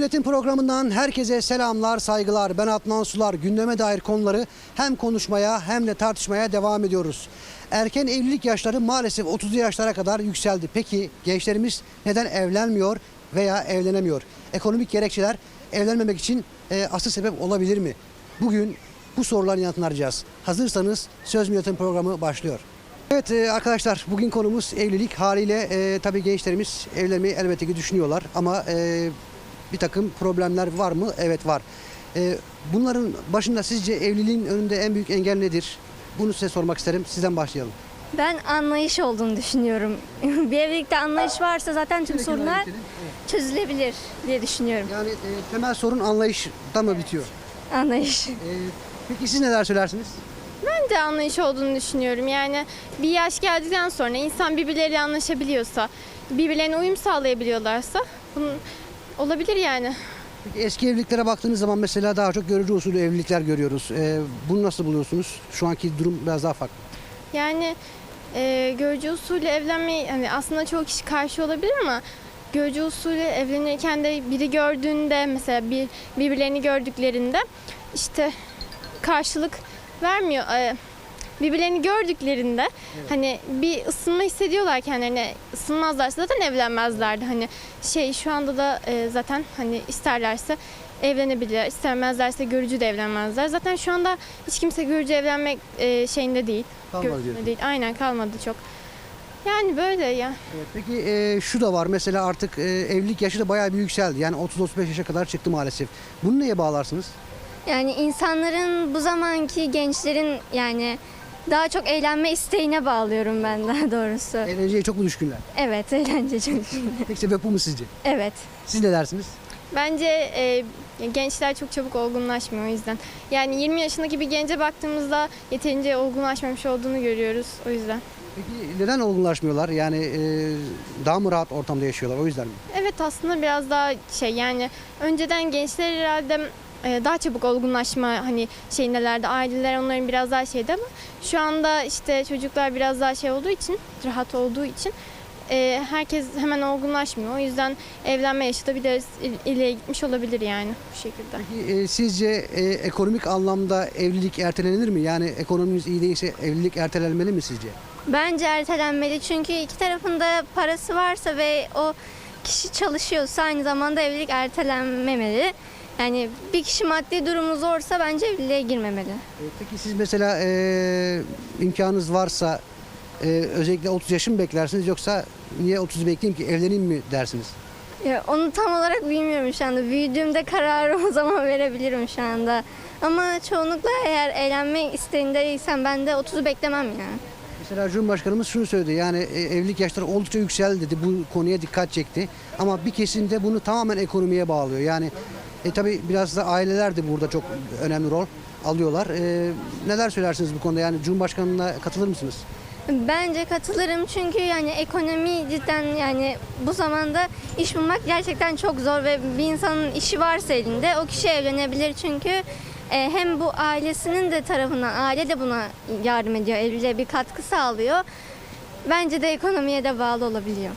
Milletin programından herkese selamlar, saygılar. Ben Adnan Sular. Gündeme dair konuları hem konuşmaya hem de tartışmaya devam ediyoruz. Erken evlilik yaşları maalesef 30'lu yaşlara kadar yükseldi. Peki gençlerimiz neden evlenmiyor veya evlenemiyor? Ekonomik gerekçeler evlenmemek için e, asıl sebep olabilir mi? Bugün bu soruların yanıtını arayacağız. Hazırsanız Söz Milletin programı başlıyor. Evet e, arkadaşlar bugün konumuz evlilik. Haliyle e, tabii gençlerimiz evlenmeyi elbette ki düşünüyorlar ama e, bir takım problemler var mı? Evet var. E, bunların başında sizce evliliğin önünde en büyük engel nedir? Bunu size sormak isterim. Sizden başlayalım. Ben anlayış olduğunu düşünüyorum. bir evlilikte anlayış varsa zaten tüm sorunlar çözülebilir diye düşünüyorum. Yani e, temel sorun anlayışta mı bitiyor? Anlayış. E, peki siz neler söylersiniz? Ben de anlayış olduğunu düşünüyorum. Yani bir yaş geldikten sonra insan birbirleriyle anlaşabiliyorsa, birbirlerine uyum sağlayabiliyorlarsa bunun olabilir yani. Peki eski evliliklere baktığınız zaman mesela daha çok görücü usulü evlilikler görüyoruz. E, bunu nasıl buluyorsunuz? Şu anki durum biraz daha farklı. Yani e, görücü usulü evlenmeyi hani aslında çoğu kişi karşı olabilir ama görücü usulü evlenirken de biri gördüğünde mesela bir birbirlerini gördüklerinde işte karşılık vermiyor. E, birbirlerini gördüklerinde hani bir ısınma hissediyorlar kendilerine ısınmazlarsa zaten evlenmezlerdi hani şey şu anda da e, zaten hani isterlerse evlenebilirler istemezlerse görücü de evlenmezler zaten şu anda hiç kimse görücü evlenmek e, şeyinde değil Kalmadı diyorsun. değil. Aynen kalmadı çok. Yani böyle ya. Evet, peki e, şu da var mesela artık e, evlilik yaşı da bayağı bir yükseldi. Yani 30-35 yaşa kadar çıktı maalesef. Bunu neye bağlarsınız? Yani insanların bu zamanki gençlerin yani daha çok eğlenme isteğine bağlıyorum ben daha doğrusu. Eğlenceye çok mu düşkünler? Evet eğlence çok. Tek sebep bu mu sizce? evet. Siz ne dersiniz? Bence e, gençler çok çabuk olgunlaşmıyor o yüzden. Yani 20 yaşındaki bir gence baktığımızda yeterince olgunlaşmamış olduğunu görüyoruz o yüzden. Peki neden olgunlaşmıyorlar? Yani e, daha mı rahat ortamda yaşıyorlar o yüzden mi? Evet aslında biraz daha şey yani önceden gençler herhalde daha çabuk olgunlaşma hani şey nelerde aileler onların biraz daha şeydi ama şu anda işte çocuklar biraz daha şey olduğu için rahat olduğu için e, herkes hemen olgunlaşmıyor. O yüzden evlenme yaşı da biraz il- ileriye gitmiş olabilir yani bu şekilde. Peki e, sizce e, ekonomik anlamda evlilik ertelenir mi? Yani ekonominiz iyi değilse evlilik ertelenmeli mi sizce? Bence ertelenmeli çünkü iki tarafında parası varsa ve o kişi çalışıyorsa aynı zamanda evlilik ertelenmemeli. Yani bir kişi maddi durumu zorsa bence evliliğe girmemeli. E, peki siz mesela e, imkanınız varsa e, özellikle 30 yaşın mı beklersiniz yoksa niye 30'u bekleyeyim ki evleneyim mi dersiniz? Ya onu tam olarak bilmiyorum şu anda. Büyüdüğümde kararı o zaman verebilirim şu anda. Ama çoğunlukla eğer eğlenme isteğindeysem ben de 30'u beklemem yani. Mesela Cumhurbaşkanımız şunu söyledi yani e, evlilik yaşları oldukça yükseldi dedi bu konuya dikkat çekti. Ama bir kesim de bunu tamamen ekonomiye bağlıyor. Yani e, tabii biraz da aileler de burada çok önemli rol alıyorlar. E, neler söylersiniz bu konuda yani Cumhurbaşkanına katılır mısınız? Bence katılırım çünkü yani ekonomi cidden yani bu zamanda iş bulmak gerçekten çok zor ve bir insanın işi varsa elinde o kişi evlenebilir çünkü e, hem bu ailesinin de tarafından aile de buna yardım ediyor evliliğe bir katkı sağlıyor. Bence de ekonomiye de bağlı olabiliyor.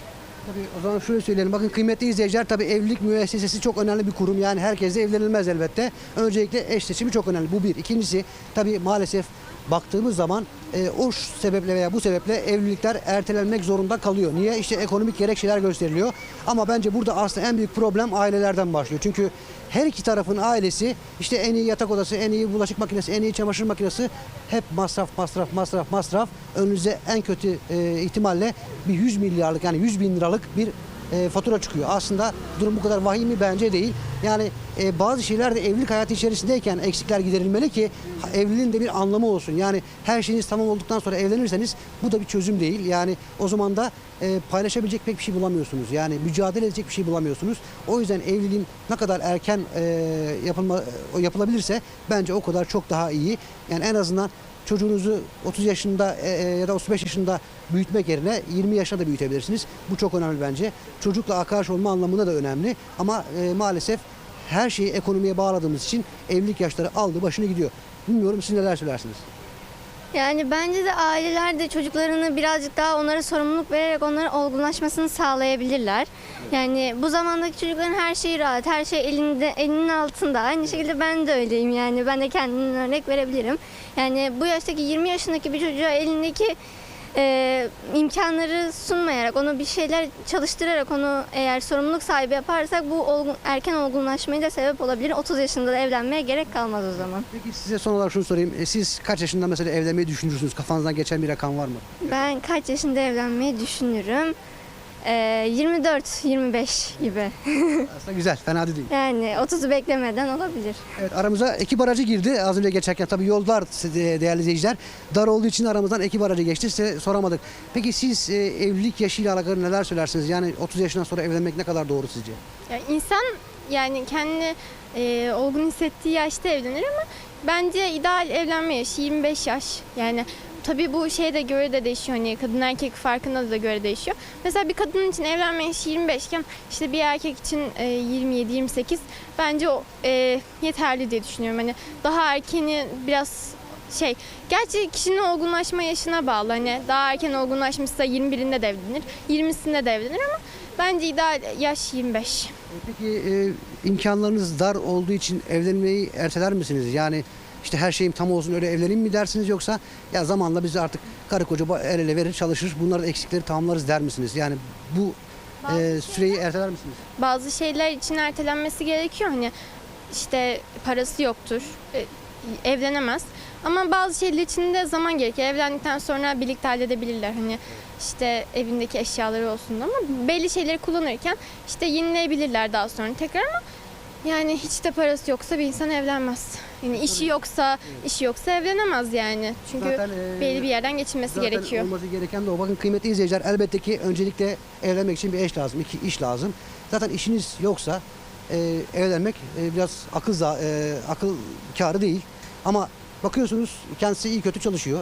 Tabii o zaman şöyle söyleyelim. Bakın kıymetli izleyiciler tabii evlilik müessesesi çok önemli bir kurum. Yani herkesle evlenilmez elbette. Öncelikle eş seçimi çok önemli. Bu bir. İkincisi tabii maalesef baktığımız zaman e, o sebeple veya bu sebeple evlilikler ertelenmek zorunda kalıyor. Niye? İşte ekonomik gerekçeler gösteriliyor. Ama bence burada aslında en büyük problem ailelerden başlıyor. Çünkü her iki tarafın ailesi işte en iyi yatak odası, en iyi bulaşık makinesi, en iyi çamaşır makinesi hep masraf, masraf, masraf, masraf. Önünüze en kötü e, ihtimalle bir 100 milyarlık yani 100 bin liralık bir e, fatura çıkıyor. Aslında durum bu kadar vahim mi bence değil. Yani e, bazı şeyler de evlilik hayatı içerisindeyken eksikler giderilmeli ki evliliğin de bir anlamı olsun. Yani her şeyiniz tamam olduktan sonra evlenirseniz bu da bir çözüm değil. Yani o zaman da e, paylaşabilecek pek bir şey bulamıyorsunuz. Yani mücadele edecek bir şey bulamıyorsunuz. O yüzden evliliğin ne kadar erken e, yapılma o yapılabilirse bence o kadar çok daha iyi. Yani en azından çocuğunuzu 30 yaşında e, e, ya da 35 yaşında büyütmek yerine 20 yaşında da büyütebilirsiniz. Bu çok önemli bence. Çocukla arkadaş olma anlamında da önemli. Ama e, maalesef her şeyi ekonomiye bağladığımız için evlilik yaşları aldı başını gidiyor. Bilmiyorum siz neler söylersiniz? Yani bence de aileler de çocuklarını birazcık daha onlara sorumluluk vererek onların olgunlaşmasını sağlayabilirler. Yani bu zamandaki çocukların her şeyi rahat, her şey elinde, elinin altında. Aynı şekilde ben de öyleyim yani. Ben de kendimden örnek verebilirim. Yani bu yaştaki 20 yaşındaki bir çocuğa elindeki e, imkanları sunmayarak, onu bir şeyler çalıştırarak onu eğer sorumluluk sahibi yaparsak bu olgun, erken olgunlaşmaya da sebep olabilir. 30 yaşında da evlenmeye gerek kalmaz o zaman. Peki size son olarak şunu sorayım. E, Siz kaç yaşında mesela evlenmeyi düşünürsünüz? Kafanızdan geçen bir rakam var mı? Ben kaç yaşında evlenmeyi düşünürüm? Ee, 24-25 gibi. Aslında güzel, fena değil. Yani 30'u beklemeden olabilir. Evet aramıza ekip aracı girdi az önce geçerken. Tabii yollar e, değerli izleyiciler. Dar olduğu için aramızdan ekip aracı geçti. Size soramadık. Peki siz e, evlilik yaşıyla alakalı neler söylersiniz? Yani 30 yaşından sonra evlenmek ne kadar doğru sizce? Ya insan yani kendini e, olgun hissettiği yaşta evlenir ama bence ideal evlenme yaşı 25 yaş. Yani tabii bu şeye de göre de değişiyor. Hani kadın erkek farkında da göre değişiyor. Mesela bir kadın için evlenme yaşı 25 iken işte bir erkek için e, 27-28 bence o e, yeterli diye düşünüyorum. Hani daha erkeni biraz şey gerçi kişinin olgunlaşma yaşına bağlı. Hani daha erken olgunlaşmışsa 21'inde de evlenir, 20'sinde de evlenir ama bence ideal yaş 25. E, Peki e, imkanlarınız dar olduğu için evlenmeyi erteler misiniz? Yani işte her şeyim tam olsun öyle evleneyim mi dersiniz yoksa ya zamanla biz artık karı koca el ele verir çalışır bunların eksikleri tamamlarız der misiniz? Yani bu e, süreyi erteler misiniz? bazı şeyler için ertelenmesi gerekiyor. Hani işte parası yoktur, e, evlenemez. Ama bazı şeyler için de zaman gerekiyor. Evlendikten sonra birlikte halledebilirler. Hani işte evindeki eşyaları olsun ama belli şeyleri kullanırken işte yenileyebilirler daha sonra tekrar ama yani hiç de parası yoksa bir insan evlenmez. Yani işi yoksa, işi yoksa evlenemez yani. Çünkü Zaten, e, belli bir yerden geçinmesi Zaten gerekiyor. olması gereken de o. Bakın kıymetli izleyiciler elbette ki öncelikle evlenmek için bir eş lazım, iki iş lazım. Zaten işiniz yoksa e, evlenmek e, biraz akıl za- e, akıl kârı değil. Ama bakıyorsunuz kendisi iyi kötü çalışıyor.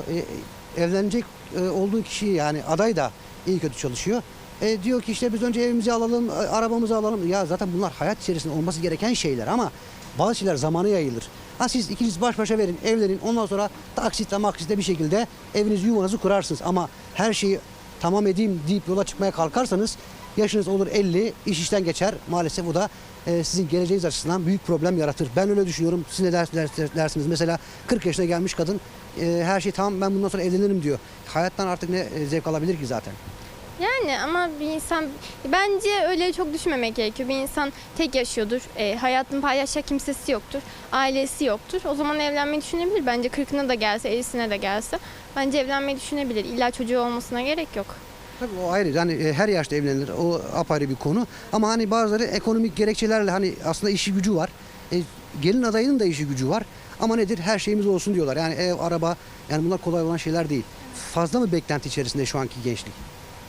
E, evlenecek e, olduğu kişi yani aday da iyi kötü çalışıyor. E, diyor ki işte biz önce evimizi alalım, e, arabamızı alalım. Ya zaten bunlar hayat içerisinde olması gereken şeyler ama bazı şeyler zamanı yayılır. Ha siz ikiniz baş başa verin, evlenin. Ondan sonra taksitle maksitle bir şekilde evinizi yuvanızı kurarsınız. Ama her şeyi tamam edeyim deyip yola çıkmaya kalkarsanız yaşınız olur 50, iş işten geçer. Maalesef bu da e, sizin geleceğiniz açısından büyük problem yaratır. Ben öyle düşünüyorum. Siz ne ders, ders- dersiniz? Mesela 40 yaşına gelmiş kadın e, her şey tamam ben bundan sonra evlenirim diyor. Hayattan artık ne e, zevk alabilir ki zaten? Yani ama bir insan bence öyle çok düşünmemek gerekiyor. Bir insan tek yaşıyordur. E, hayatını paylaşacak kimsesi yoktur. Ailesi yoktur. O zaman evlenmeyi düşünebilir. Bence 40'ına da gelse, 50'sine de gelse. Bence evlenmeyi düşünebilir. İlla çocuğu olmasına gerek yok. Tabii o ayrı. Yani e, her yaşta evlenilir. O apayrı bir konu. Ama hani bazıları ekonomik gerekçelerle hani aslında işi gücü var. E, gelin adayının da işi gücü var. Ama nedir? Her şeyimiz olsun diyorlar. Yani ev, araba yani bunlar kolay olan şeyler değil. Fazla mı beklenti içerisinde şu anki gençlik?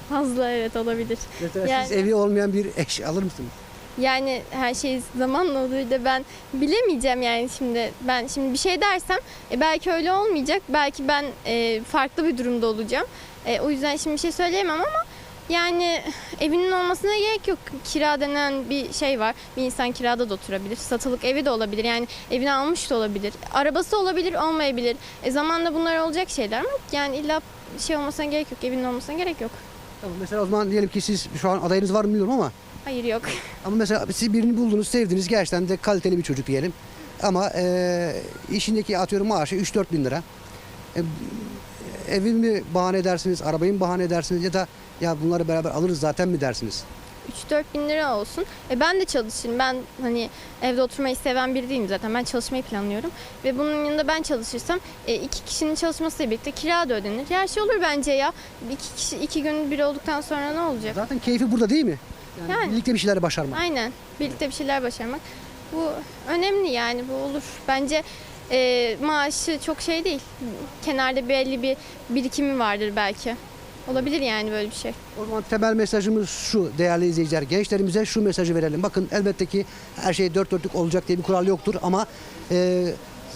Fazla evet olabilir. Mesela Yani- siz evi olmayan bir eş alır mısınız? Yani her şey zamanla olur da ben bilemeyeceğim yani şimdi. Ben şimdi bir şey dersem e, belki öyle olmayacak. Belki ben e, farklı bir durumda olacağım. E, o yüzden şimdi bir şey söyleyemem ama yani evinin olmasına gerek yok. Kira denen bir şey var. Bir insan kirada da oturabilir satılık evi de olabilir. Yani evini almış da olabilir arabası olabilir olmayabilir. E, zamanla bunlar olacak şeyler ama yani illa şey olmasına gerek yok evinin olmasına gerek yok Tamam, mesela o zaman diyelim ki siz şu an adayınız var mı bilmiyorum ama hayır yok ama mesela siz birini buldunuz, sevdiniz, gerçekten de kaliteli bir çocuk diyelim. Ama e, işindeki atıyorum maaşı 3-4 bin lira. E, evi mi bahane edersiniz, arabayı mı bahane edersiniz ya da ya bunları beraber alırız zaten mi dersiniz? 3-4 bin lira olsun. E ben de çalışırım. Ben hani evde oturmayı seven biri değilim zaten. Ben çalışmayı planlıyorum. Ve bunun yanında ben çalışırsam e, iki kişinin çalışmasıyla birlikte kira da ödenir. Her şey olur bence ya. İki kişi iki gün bir olduktan sonra ne olacak? Zaten keyfi burada değil mi? Yani, Yani. birlikte bir şeyler başarmak. Aynen. Birlikte bir şeyler başarmak. Bu önemli yani bu olur. Bence e, maaşı çok şey değil. Kenarda belli bir birikimi vardır belki. Olabilir yani böyle bir şey. O zaman temel mesajımız şu değerli izleyiciler. Gençlerimize şu mesajı verelim. Bakın elbette ki her şey dört dörtlük olacak diye bir kural yoktur ama e,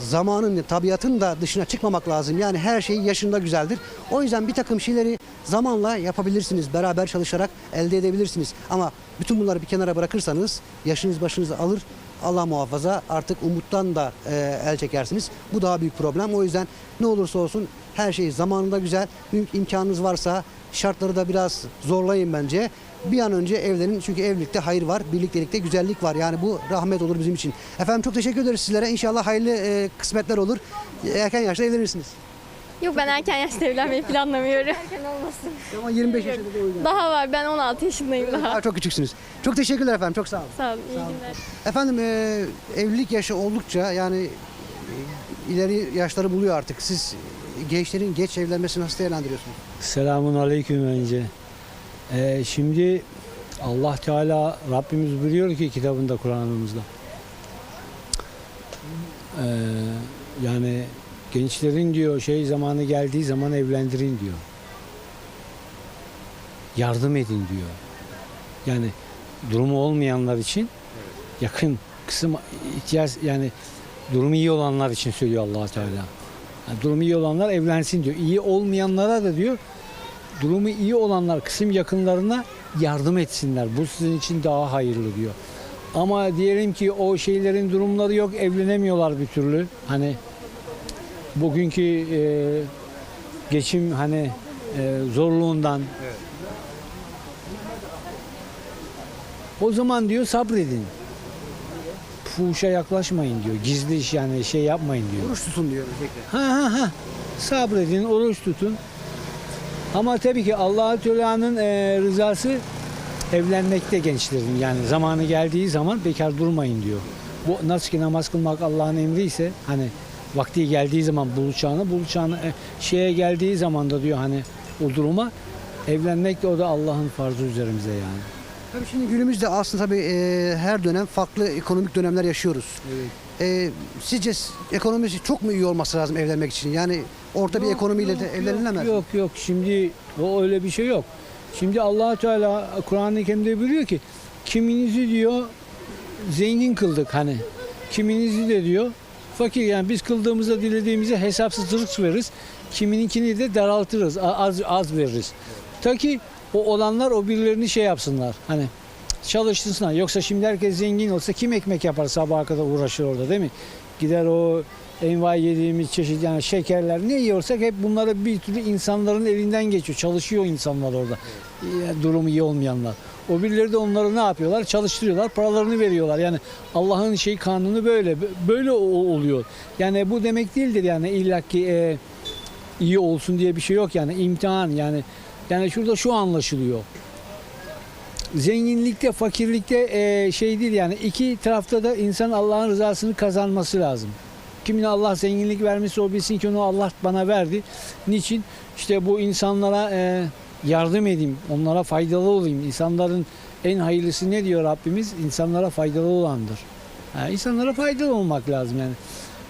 zamanın, tabiatın da dışına çıkmamak lazım. Yani her şey yaşında güzeldir. O yüzden bir takım şeyleri zamanla yapabilirsiniz. Beraber çalışarak elde edebilirsiniz. Ama bütün bunları bir kenara bırakırsanız yaşınız başınızı alır. Allah muhafaza artık umuttan da e, el çekersiniz. Bu daha büyük problem. O yüzden ne olursa olsun Her şey zamanında güzel. İm- imkanınız varsa şartları da biraz zorlayın bence. Bir an önce evlenin çünkü evlilikte hayır var, birliktelikte güzellik var. Yani bu rahmet olur bizim için. Efendim çok teşekkür ederiz sizlere. İnşallah hayırlı e, kısmetler olur. Erken yaşta evlenirsiniz. Yok ben erken yaşta evlenmeyi planlamıyorum. Erken olmasın. Ama 25 yaşında da. Daha var ben 16 yaşındayım daha. Daha çok küçüksünüz. Çok teşekkürler efendim. Çok sağ olun. Sağ olun. iyi günler. Efendim e, evlilik yaşı oldukça yani e, ileri yaşları buluyor artık. Siz gençlerin geç evlenmesini nasıl değerlendiriyorsunuz? Selamun aleyküm önce. Ee, şimdi Allah Teala Rabbimiz buyuruyor ki kitabında Kur'an'ımızda. Ee, yani gençlerin diyor şey zamanı geldiği zaman evlendirin diyor. Yardım edin diyor. Yani durumu olmayanlar için yakın kısım ihtiyaç yani durumu iyi olanlar için söylüyor Allah Teala. Yani durumu iyi olanlar evlensin diyor. İyi olmayanlara da diyor durumu iyi olanlar kısım yakınlarına yardım etsinler. Bu sizin için daha hayırlı diyor. Ama diyelim ki o şeylerin durumları yok, evlenemiyorlar bir türlü. Hani bugünkü e, geçim hani e, zorluğundan. O zaman diyor sabredin. Fuhuşa yaklaşmayın diyor. Gizli iş yani şey yapmayın diyor. Oruç tutun diyor özellikle. Ha ha ha. Sabredin, oruç tutun. Ama tabii ki Allah Teala'nın e, rızası evlenmekte gençlerin yani zamanı geldiği zaman bekar durmayın diyor. Bu nasıl ki namaz kılmak Allah'ın emri ise hani vakti geldiği zaman bulacağını bulacağını e, şeye geldiği zaman da diyor hani o duruma evlenmek de o da Allah'ın farzı üzerimize yani. Tabii şimdi günümüzde aslında tabii e, her dönem farklı ekonomik dönemler yaşıyoruz. E, sizce ekonomisi çok mu iyi olması lazım evlenmek için? Yani orta bir Yok, ekonomiyle de yok, evlenilemez. mi? Yok yok şimdi o öyle bir şey yok. Şimdi allah Teala Kur'an-ı Kerim'de buyuruyor ki kiminizi diyor zengin kıldık hani. Kiminizi de diyor fakir yani biz kıldığımızda dilediğimize hesapsız rızık veririz. Kimininkini de daraltırız az az veririz. Ta ki o olanlar o birilerini şey yapsınlar hani çalıştırsınlar. Yoksa şimdi herkes zengin olsa kim ekmek yapar sabaha kadar uğraşır orada değil mi? Gider o enva yediğimiz çeşit yani şekerler ne yiyorsak hep bunları bir türlü insanların elinden geçiyor. Çalışıyor insanlar orada. Yani durumu iyi olmayanlar. O birileri de onları ne yapıyorlar? Çalıştırıyorlar, paralarını veriyorlar. Yani Allah'ın şey kanunu böyle. Böyle oluyor. Yani bu demek değildir yani illaki e, iyi olsun diye bir şey yok yani imtihan yani yani şurada şu anlaşılıyor. Zenginlikte, fakirlikte e, şey değil yani iki tarafta da insan Allah'ın rızasını kazanması lazım. Kimine Allah zenginlik vermişse o bilsin ki onu Allah bana verdi. Niçin? İşte bu insanlara e, yardım edeyim, onlara faydalı olayım. İnsanların en hayırlısı ne diyor Rabbimiz? İnsanlara faydalı olandır. Ha, insanlara faydalı olmak lazım yani.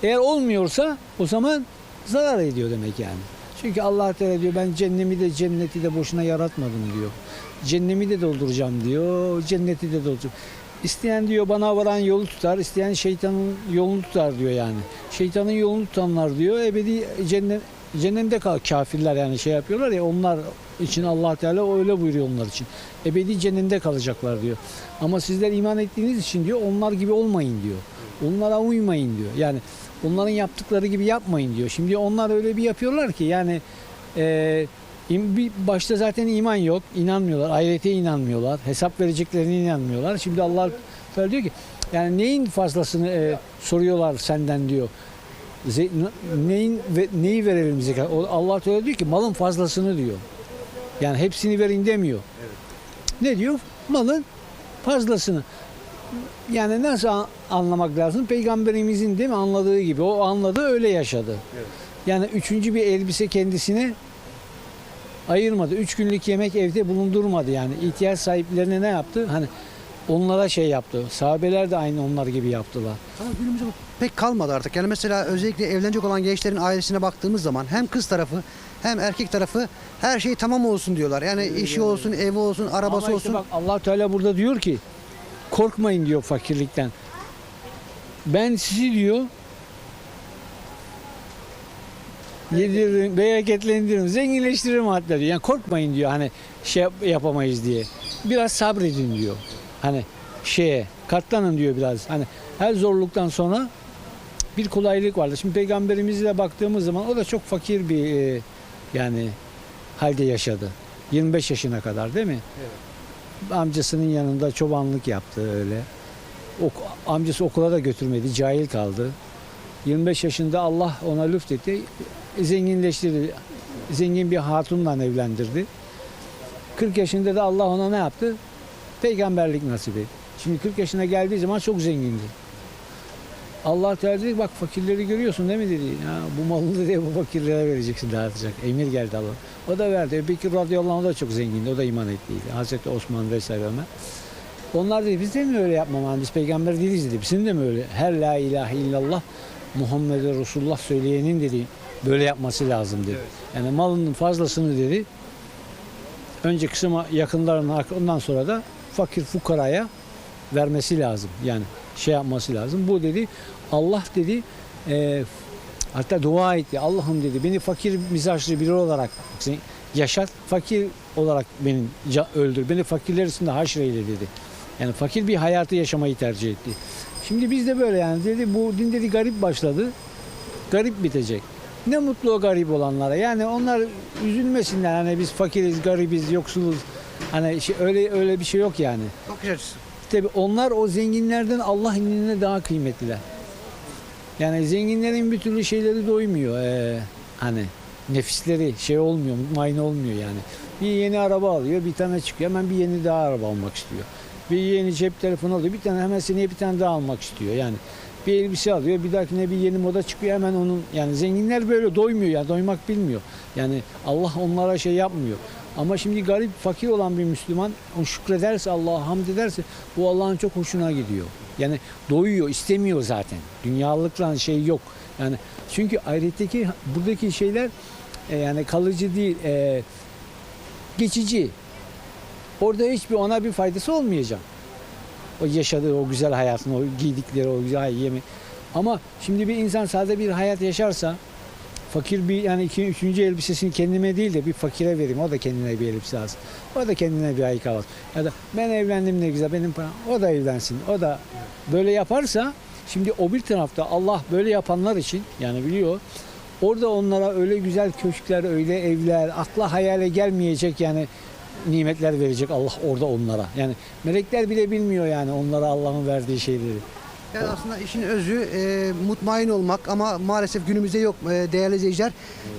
Eğer olmuyorsa o zaman zarar ediyor demek yani. Çünkü Allah Teala diyor ben cennemi de cenneti de boşuna yaratmadım diyor. Cennemi de dolduracağım diyor. Cenneti de dolduracağım. İsteyen diyor bana varan yolu tutar, isteyen şeytanın yolunu tutar diyor yani. Şeytanın yolunu tutanlar diyor ebedi cennet cehennemde kafirler yani şey yapıyorlar ya onlar için Allah Teala öyle buyuruyor onlar için. Ebedi cehennemde kalacaklar diyor. Ama sizler iman ettiğiniz için diyor onlar gibi olmayın diyor. Onlara uymayın diyor. Yani onların yaptıkları gibi yapmayın diyor. Şimdi onlar öyle bir yapıyorlar ki yani e, başta zaten iman yok, inanmıyorlar, ahirete inanmıyorlar, hesap vereceklerine inanmıyorlar. Şimdi Allah Teala diyor ki yani neyin fazlasını e, soruyorlar senden diyor. Ze- neyin ve neyi verelim zekat? Allah Teala diyor ki malın fazlasını diyor. Yani hepsini verin demiyor. Ne diyor? Malın fazlasını. Yani nasıl an- anlamak lazım? Peygamberimizin değil mi anladığı gibi. O anladı öyle yaşadı. Yani üçüncü bir elbise kendisine ayırmadı. Üç günlük yemek evde bulundurmadı yani. ihtiyaç sahiplerine ne yaptı? Hani onlara şey yaptı. Sahabeler de aynı onlar gibi yaptılar. Ama günümüzde bu pek kalmadı artık. Yani mesela özellikle evlenecek olan gençlerin ailesine baktığımız zaman hem kız tarafı hem erkek tarafı her şey tamam olsun diyorlar. Yani işi olsun, evi olsun, arabası Ama işte olsun. bak Allah Teala burada diyor ki korkmayın diyor fakirlikten. Ben sizi diyor yediririm, bereketlendiririm, zenginleştiririm hatta diyor. Yani korkmayın diyor hani şey yap- yapamayız diye. Biraz sabredin diyor. Hani şeye katlanın diyor biraz. Hani her zorluktan sonra bir kolaylık vardı. Şimdi peygamberimizle baktığımız zaman o da çok fakir bir e, yani halde yaşadı. 25 yaşına kadar değil mi? Amcasının yanında çobanlık yaptı öyle. Ok- amcası okula da götürmedi, cahil kaldı. 25 yaşında Allah ona lütfetti, zenginleştirdi. Zengin bir hatunla evlendirdi. 40 yaşında da Allah ona ne yaptı? Peygamberlik nasip etti. Şimdi 40 yaşına geldiği zaman çok zengindi. Allah Teala dedi bak fakirleri görüyorsun değil mi dedi. Ya, bu malı dedi bu fakirlere vereceksin dağıtacak. Emir geldi Allah. O da verdi. Bekir radıyallahu anh da çok zengindi. O da iman ettiydi. Hazreti Osman vesaire Ömer. Onlar dedi biz de mi öyle yapmamalı? Biz peygamber değiliz dedi. Bizim de mi öyle? Her la ilahe illallah Muhammed Resulullah söyleyenin dedi böyle yapması lazım dedi. Yani malının fazlasını dedi önce kısma yakınlarına ondan sonra da fakir fukaraya vermesi lazım. Yani şey yapması lazım. Bu dedi Allah dedi e, hatta dua etti. Allah'ım dedi beni fakir mizaçlı biri olarak yaşat. Fakir olarak beni öldür. Beni fakirler içinde haşreyle dedi. Yani fakir bir hayatı yaşamayı tercih etti. Şimdi biz de böyle yani dedi bu din dedi garip başladı. Garip bitecek. Ne mutlu o garip olanlara. Yani onlar üzülmesinler. Hani biz fakiriz, garibiz, yoksuluz. Hani şey, öyle öyle bir şey yok yani. Bakış açısı. Tabi onlar o zenginlerden Allah indinde daha kıymetliler. Yani zenginlerin bir türlü şeyleri doymuyor. Ee, hani nefisleri şey olmuyor, mutmain olmuyor yani. Bir yeni araba alıyor, bir tane çıkıyor. Hemen bir yeni daha araba almak istiyor. Bir yeni cep telefonu alıyor, bir tane hemen seneye bir tane daha almak istiyor. Yani bir elbise alıyor, bir dahakine bir yeni moda çıkıyor hemen onun. Yani zenginler böyle doymuyor ya, doymak bilmiyor. Yani Allah onlara şey yapmıyor. Ama şimdi garip, fakir olan bir Müslüman o şükrederse, Allah'a hamd ederse bu Allah'ın çok hoşuna gidiyor. Yani doyuyor, istemiyor zaten. Dünyalıkla şey yok. Yani çünkü ahiretteki buradaki şeyler e, yani kalıcı değil, e, geçici. Orada hiçbir ona bir faydası olmayacak. O yaşadığı o güzel hayatın, o giydikleri o güzel yemi. Ama şimdi bir insan sade bir hayat yaşarsa fakir bir yani iki, üçüncü elbisesini kendime değil de bir fakire vereyim. O da kendine bir elbise alsın. O da kendine bir ayakkabı alsın. Ya da ben evlendim ne güzel benim param. O da evlensin. O da böyle yaparsa şimdi o bir tarafta Allah böyle yapanlar için yani biliyor orada onlara öyle güzel köşkler, öyle evler, akla hayale gelmeyecek yani nimetler verecek Allah orada onlara. Yani melekler bile bilmiyor yani onlara Allah'ın verdiği şeyleri. Yani aslında işin özü e, mutmain olmak ama maalesef günümüzde yok e, değerli izleyiciler.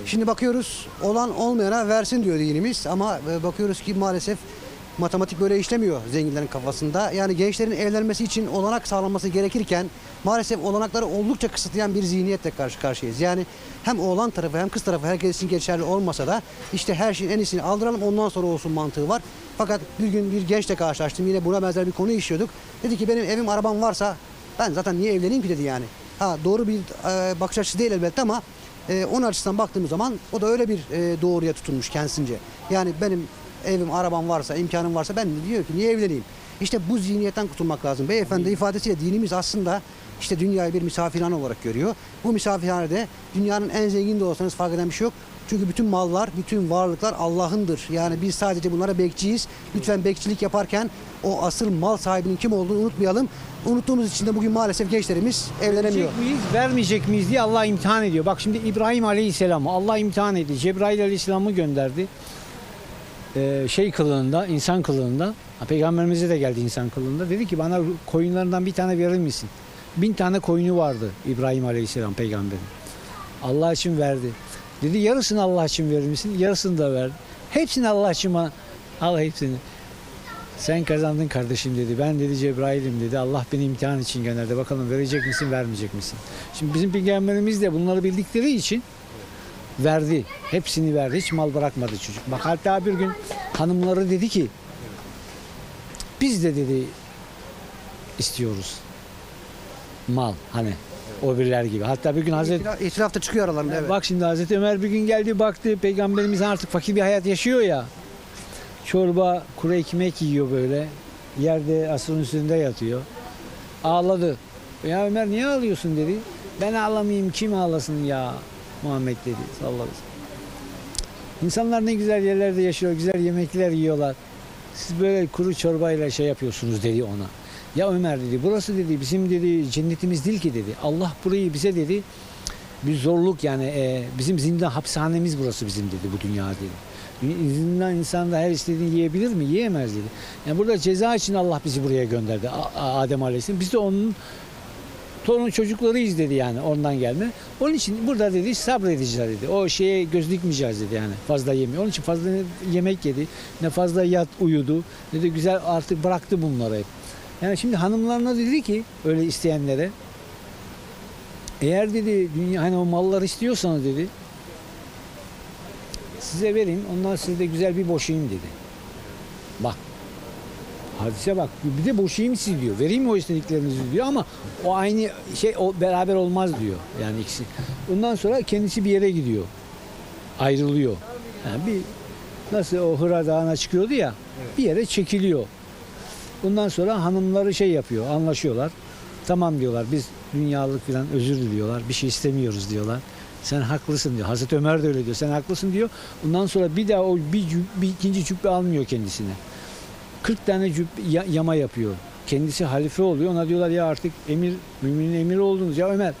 Şimdi bakıyoruz olan olmayana versin diyor dinimiz ama e, bakıyoruz ki maalesef matematik böyle işlemiyor zenginlerin kafasında. Yani gençlerin evlenmesi için olanak sağlanması gerekirken maalesef olanakları oldukça kısıtlayan bir zihniyetle karşı karşıyayız. Yani hem oğlan tarafı hem kız tarafı herkes için geçerli olmasa da işte her şeyin en iyisini aldıralım ondan sonra olsun mantığı var. Fakat bir gün bir gençle karşılaştım yine buna benzer bir konu işliyorduk. Dedi ki benim evim arabam varsa ben zaten niye evleneyim ki dedi yani. Ha doğru bir e, bakış açısı değil elbette ama e, onun açısından baktığımız zaman o da öyle bir e, doğruya tutunmuş kendisince. Yani benim evim, arabam varsa, imkanım varsa ben de diyor ki niye evleneyim? İşte bu zihniyetten kurtulmak lazım. Beyefendi ifadesiyle dinimiz aslında işte dünyayı bir misafirhane olarak görüyor. Bu misafirhanede dünyanın en zengin de olsanız fark eden bir şey yok. Çünkü bütün mallar, bütün varlıklar Allah'ındır. Yani biz sadece bunlara bekçiyiz. Lütfen bekçilik yaparken o asıl mal sahibinin kim olduğunu unutmayalım. Unuttuğumuz için de bugün maalesef gençlerimiz evlenemiyor. Verecek miyiz, vermeyecek miyiz diye Allah imtihan ediyor. Bak şimdi İbrahim Aleyhisselam'ı Allah imtihan etti. Cebrail Aleyhisselam'ı gönderdi. Ee, şey kılığında, insan kılığında. Peygamberimize de geldi insan kılığında. Dedi ki bana koyunlarından bir tane verir misin? Bin tane koyunu vardı İbrahim Aleyhisselam peygamberin. Allah için verdi. Dedi yarısını Allah için verir misin? Yarısını da verdi. Hepsini Allah için bana. Al hepsini. Sen kazandın kardeşim dedi. Ben dedi Cebrail'im dedi. Allah beni imtihan için gönderdi. Bakalım verecek misin, vermeyecek misin? Şimdi bizim peygamberimiz de bunları bildikleri için verdi. Hepsini verdi. Hiç mal bırakmadı çocuk. Bak hatta bir gün hanımları dedi ki biz de dedi istiyoruz. Mal hani o birler gibi. Hatta bir gün Hazreti itiraf da çıkıyor aralarında evet. Bak şimdi Hazreti Ömer bir gün geldi baktı peygamberimiz artık fakir bir hayat yaşıyor ya. Çorba, kuru ekmek yiyor böyle. Yerde asrın üstünde yatıyor. Ağladı. Ya Ömer niye ağlıyorsun dedi. Ben ağlamayayım kim ağlasın ya Muhammed dedi sallallahu aleyhi ve sellem. İnsanlar ne güzel yerlerde yaşıyor, güzel yemekler yiyorlar. Siz böyle kuru çorbayla şey yapıyorsunuz dedi ona. Ya Ömer dedi burası dedi bizim dedi cennetimiz değil ki dedi. Allah burayı bize dedi bir zorluk yani e, bizim zindan hapishanemiz burası bizim dedi bu dünya dedi. Zindan insan da her istediğini yiyebilir mi? Yiyemez dedi. Yani burada ceza için Allah bizi buraya gönderdi. Adem Aleyhisselam. Biz de onun torun çocuklarıyız dedi yani ondan gelme. Onun için burada dedi sabredeceğiz dedi. O şeye göz dikmeyeceğiz dedi yani fazla yemiyor. Onun için fazla yemek yedi ne fazla yat uyudu ne de güzel artık bıraktı bunları hep. Yani şimdi hanımlarına dedi ki öyle isteyenlere eğer dedi dünya hani o mallar istiyorsanız dedi size vereyim ondan size de güzel bir boşayayım dedi. Bak Hadise bak bir de boşayayım sizi diyor. Vereyim o istediklerinizi diyor ama o aynı şey o beraber olmaz diyor. Yani ikisi. Ondan sonra kendisi bir yere gidiyor. Ayrılıyor. Yani bir nasıl o Hıra Dağı'na çıkıyordu ya bir yere çekiliyor. Ondan sonra hanımları şey yapıyor anlaşıyorlar. Tamam diyorlar biz dünyalık falan özür diliyorlar. Bir şey istemiyoruz diyorlar. Sen haklısın diyor. Hazreti Ömer de öyle diyor. Sen haklısın diyor. Ondan sonra bir daha o bir, bir ikinci cübbe almıyor kendisine. 40 tane cübbe ya- yama yapıyor. Kendisi halife oluyor. Ona diyorlar ya artık emir, müminin emiri oldunuz. Ya Ömer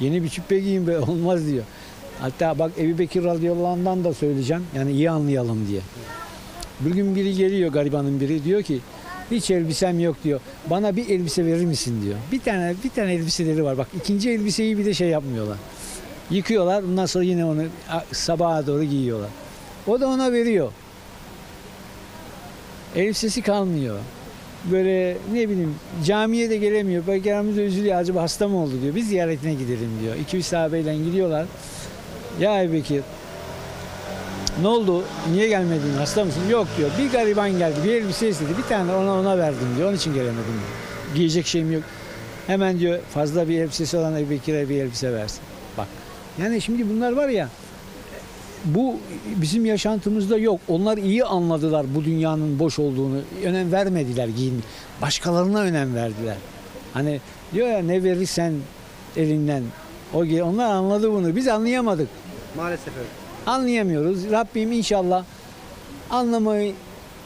yeni bir cübbe giyin be olmaz diyor. Hatta bak Ebu Bekir radıyallahu anh'dan da söyleyeceğim. Yani iyi anlayalım diye. Bir gün biri geliyor garibanın biri diyor ki hiç elbisem yok diyor. Bana bir elbise verir misin diyor. Bir tane bir tane elbiseleri var. Bak ikinci elbiseyi bir de şey yapmıyorlar. Yıkıyorlar. Ondan sonra yine onu sabaha doğru giyiyorlar. O da ona veriyor. Elbisesi kalmıyor. Böyle ne bileyim camiye de gelemiyor. Peygamberimiz de üzülüyor. Acaba hasta mı oldu diyor. Bir ziyaretine gidelim diyor. İki üç sahabeyle gidiyorlar. Ya Ebu Bekir ne oldu? Niye gelmedin? Hasta mısın? Yok diyor. Bir gariban geldi. Bir elbise istedi. Bir tane ona ona verdim diyor. Onun için gelemedim diyor. Giyecek şeyim yok. Hemen diyor fazla bir elbisesi olan Ebu Bekir'e bir elbise versin. Bak. Yani şimdi bunlar var ya bu bizim yaşantımızda yok. Onlar iyi anladılar bu dünyanın boş olduğunu. Önem vermediler giyin. Başkalarına önem verdiler. Hani diyor ya ne verirsen elinden. O onlar anladı bunu. Biz anlayamadık. Maalesef öyle. Anlayamıyoruz. Rabbim inşallah anlamayı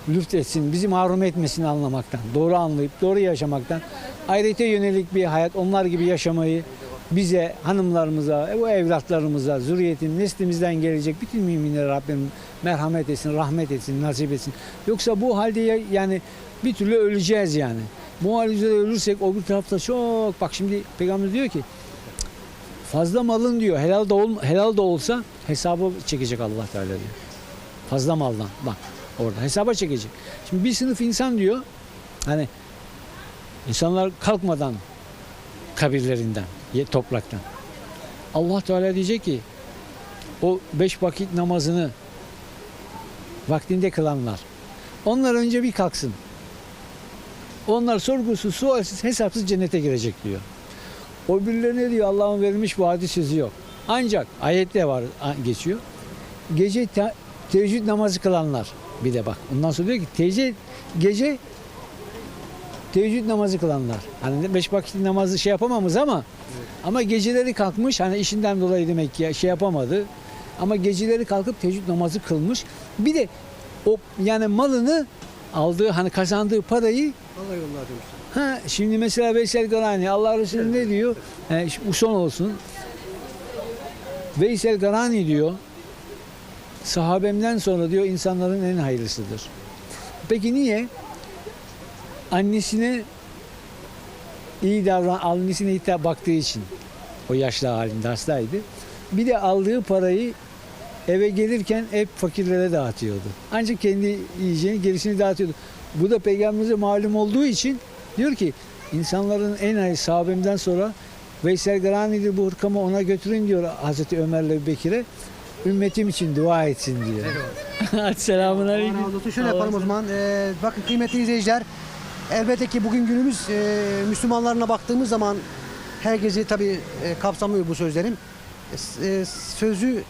lütfetsin. Bizi mahrum etmesin anlamaktan. Doğru anlayıp doğru yaşamaktan. Ahirete yönelik bir hayat onlar gibi yaşamayı bize, hanımlarımıza, bu evlatlarımıza, zürriyetin, neslimizden gelecek bütün müminlere Rabbim merhamet etsin, rahmet etsin, nasip etsin. Yoksa bu halde ya- yani bir türlü öleceğiz yani. Bu halde ölürsek o bir tarafta çok bak şimdi peygamber diyor ki fazla malın diyor helal da ol, helal da olsa hesabı çekecek Allah Teala diyor. Fazla maldan bak orada hesaba çekecek. Şimdi bir sınıf insan diyor hani insanlar kalkmadan kabirlerinden, topraktan. Allah Teala diyecek ki o beş vakit namazını vaktinde kılanlar onlar önce bir kalksın. Onlar sorgusuz, sualsiz, hesapsız cennete girecek diyor. O birilerine diyor Allah'ın verilmiş hadis sözü yok. Ancak ayette var geçiyor. Gece te- teheccüd namazı kılanlar bir de bak. Ondan sonra diyor ki tece, gece teheccüd namazı kılanlar. Hani beş vakit namazı şey yapamamız ama ama geceleri kalkmış hani işinden dolayı demek ki şey yapamadı. Ama geceleri kalkıp teheccüd namazı kılmış. Bir de o yani malını aldığı hani kazandığı parayı Allah demiş. Ha şimdi mesela Veysel Garani Allah Resulü ne diyor? İşte bu son olsun. Veysel Garani diyor sahabemden sonra diyor insanların en hayırlısıdır. Peki niye? Annesine iyi davran, annesine iyi baktığı için. O yaşlı halinde hastaydı. Bir de aldığı parayı eve gelirken hep fakirlere dağıtıyordu. Ancak kendi yiyeceğini gerisini dağıtıyordu. Bu da peygamberimize malum olduğu için diyor ki insanların en hayır sahabemden sonra Veysel Garani'dir bu hırkamı ona götürün diyor Hazreti Ömer'le Bekir'e. Ümmetim için dua etsin diyor. Selamun Allah aleyküm. razı olsun. Şöyle yapalım o zaman. Ee, bakın kıymetli izleyiciler. Elbette ki bugün günümüz e, Müslümanlarına baktığımız zaman herkesi tabii e, kapsamıyor bu sözlerim. E, e, sözü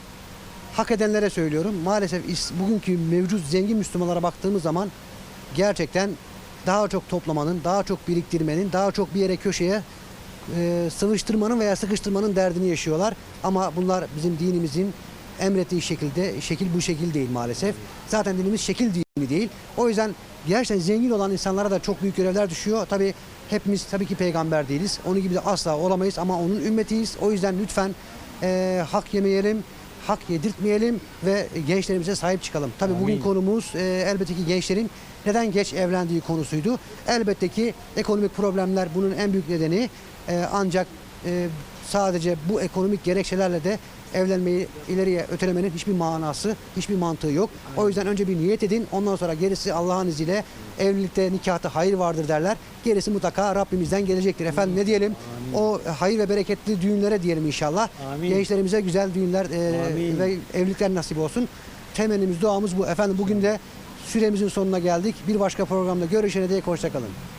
hak edenlere söylüyorum. Maalesef is- bugünkü mevcut zengin Müslümanlara baktığımız zaman gerçekten daha çok toplamanın, daha çok biriktirmenin, daha çok bir yere köşeye e, sıvıştırmanın veya sıkıştırmanın derdini yaşıyorlar. Ama bunlar bizim dinimizin emrettiği şekilde, şekil bu şekil değil maalesef. Zaten dinimiz şekil değil. değil. O yüzden gerçekten zengin olan insanlara da çok büyük görevler düşüyor. Tabii hepimiz tabii ki peygamber değiliz. Onun gibi de asla olamayız ama onun ümmetiyiz. O yüzden lütfen e, hak yemeyelim, hak yedirtmeyelim ve gençlerimize sahip çıkalım. Tabii bugün konumuz e, elbette ki gençlerin neden geç evlendiği konusuydu. Elbette ki ekonomik problemler bunun en büyük nedeni. E, ancak e, sadece bu ekonomik gerekçelerle de evlenmeyi ileriye ötelemenin hiçbir manası, hiçbir mantığı yok. O yüzden önce bir niyet edin. Ondan sonra gerisi Allah'ın izniyle evlilikte, nikahta hayır vardır derler. Gerisi mutlaka Rabbimizden gelecektir. Efendim ne diyelim? O hayır ve bereketli düğünlere diyelim inşallah. Amin. Gençlerimize güzel düğünler e, Amin. ve evlilikler nasip olsun. Temennimiz, duamız bu. Efendim bugün de süremizin sonuna geldik. Bir başka programda görüşene dek hoşçakalın.